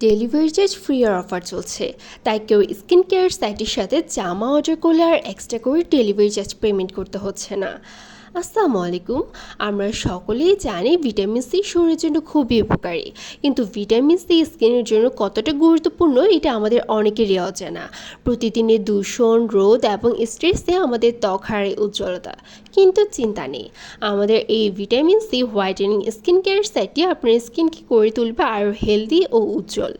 Delivery charge free আর offer চলছে। তাই কেউ স্কিন কেয়ার সাইটের সাথে জামা অর্ডার করলে আর এক্সট্রা করে ডেলিভারি চার্জ পেমেন্ট করতে হচ্ছে না। আসসালামু আলাইকুম। আমরা সকলেই জানি ভিটামিন সি শরীরের জন্য খুবই উপকারী। কিন্তু ভিটামিন সি স্কিনের জন্য কতটা গুরুত্বপূর্ণ এটা আমাদের অনেকেরই অজানা প্রতিদিনের দূষণ, রোদ এবং স্ট্রেসে আমাদের ত্বক হারায় উজ্জ্বলতা। কিন্তু চিন্তা নেই, আমাদের এই vitamin C whitening skin care সেটটি আপনার স্কিনকে করে তুলবে আরও হেলদি ও উজ্জ্বল।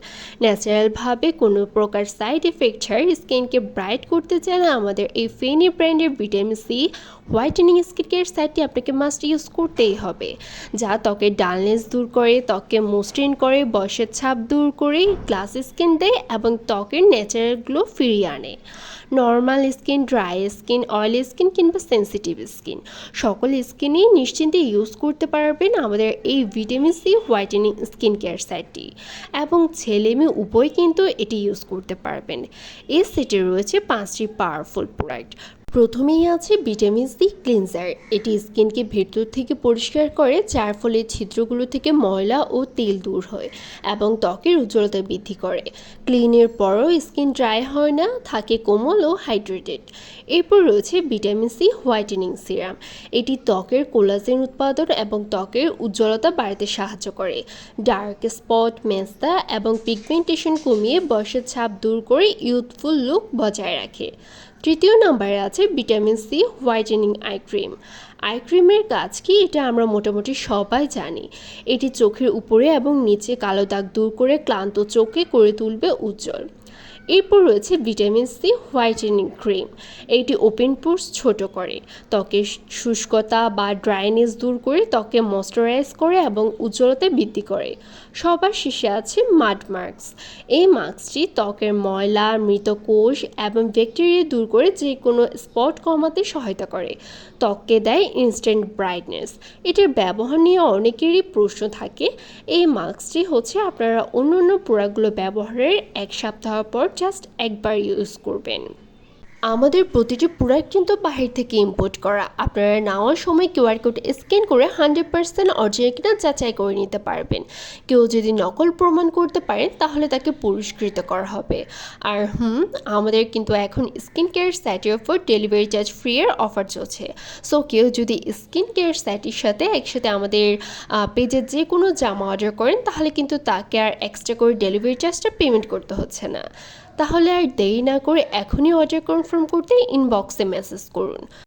ন্যাচারালভাবে কোনো প্রকার সাইড এফেক্ট ছাড়া স্কিনকে ব্রাইট করতে চায় না আমাদের এই ফেনি ব্র্যান্ডের vitamin C whitening skin care সেটটি আপনাকে মাস্ট ইউজ করতেই হবে। যা ত্বকের ডালনেস দূর করে, ত্বককে মসৃণ করে, বয়সের ছাপ দূর করে গ্লাস স্কিন দেয় এবং ত্বকের ন্যাচারাল গ্লো ফিরিয়ে আনে। Normal skin dry skin oily skin কিংবা সেন্সিটিভ স্কিন সকল স্কিনেই নিশ্চিন্তে ইউজ করতে পারবেন আমাদের এই vitamin C whitening skin care সেটটি এবং ছেলে মেয়ে উভয় কিন্তু এটি ইউজ করতে পারবেন। এই সেটে রয়েছে পাঁচটি পাওয়ারফুল প্রোডাক্ট প্রথমেই আছে ভিটামিন সি ক্লিনজার। এটি স্কিনকে ভেতর থেকে পরিষ্কার করে, যার ফলে ছিদ্রগুলো থেকে ময়লা ও তেল দূর হয় এবং ত্বকের উজ্জ্বলতা বৃদ্ধি করে। ক্লিনের পরও স্কিন ড্রাই হয় না, থাকে কোমল ও হাইড্রেটেড। এরপর রয়েছে ভিটামিন সি হোয়াইটেনিং সিরাম। এটি ত্বকের কোলাজেন উৎপাদন এবং ত্বকের উজ্জ্বলতা বাড়াতে সাহায্য করে। ডার্ক স্পট, মেস্তা এবং পিগমেন্টেশন কমিয়ে বয়সের ছাপ দূর করে ইউথফুল লুক বজায় রাখে। তৃতীয় নাম্বারে আছে vitamin C, whitening eye cream. Eye ক্রিমের কাজ কি? এটা আমরা মোটামুটি সবাই জানি। এটি চোখের উপরে এবং নিচে কালো দাগ দূর করে ক্লান্ত চোখে করে তুলবে উজ্জ্বল। এরপর রয়েছে ভিটামিন সি, হোয়াইটেনিং ক্রিম। এটি ওপেন পোর্স, ছোট করে। ত্বকের শুষ্কতা বা ড্রাইনেস দূর করে ত্বকে ময়শ্চারাইজ করে এবং উজ্জ্বলতা বৃদ্ধি করে। সবার শেষে আছে মাড মার্কস এই মাস্কটি ত্বকের ময়লা মৃত কোষ এবং ব্যাকটেরিয়া দূর করে যে কোনো স্পট কমাতে সহায়তা করে। ত্বককে দেয় ইনস্ট্যান্ট ব্রাইটনেস এটার ব্যবহার নিয়ে অনেকেরই প্রশ্ন থাকে। এই মাস্কটি হচ্ছে আপনারা অন্য অন্য প্রোডাক্টগুলো ব্যবহারের এক সপ্তাহ পর জাস্ট একবার ইউজ করবেন আমাদের প্রতিটি প্রোডাক্ট কিন্তু বাহির থেকে ইম্পোর্ট করা। আপনারা নেওয়ার সময় কিউআর কোড স্ক্যান করে হান্ড্রেড পার্সেন্ট অরিজিনাল কিনা যাচাই করে নিতে পারবেন। কেউ যদি নকল প্রমাণ করতে পারেন, তাহলে তাকে পুরস্কৃত করা হবে। আর হুম, আমাদের কিন্তু এখন স্কিন কেয়ার স্যাটের ওপর ডেলিভারি চার্জ ফ্রি এর অফার চলছে। সো কেউ যদি স্কিন কেয়ার স্যাটের সাথে একসাথে আমাদের পেজে যে কোনো জামা অর্ডার করেন, তাহলে কিন্তু তাকে আর এক্সট্রা করে ডেলিভারি চার্জটা পেমেন্ট করতে হচ্ছে না। তাহলে আর দেরি না করে এখনই অর্ডার কনফার্ম করতে ইনবক্সে মেসেজ করুন।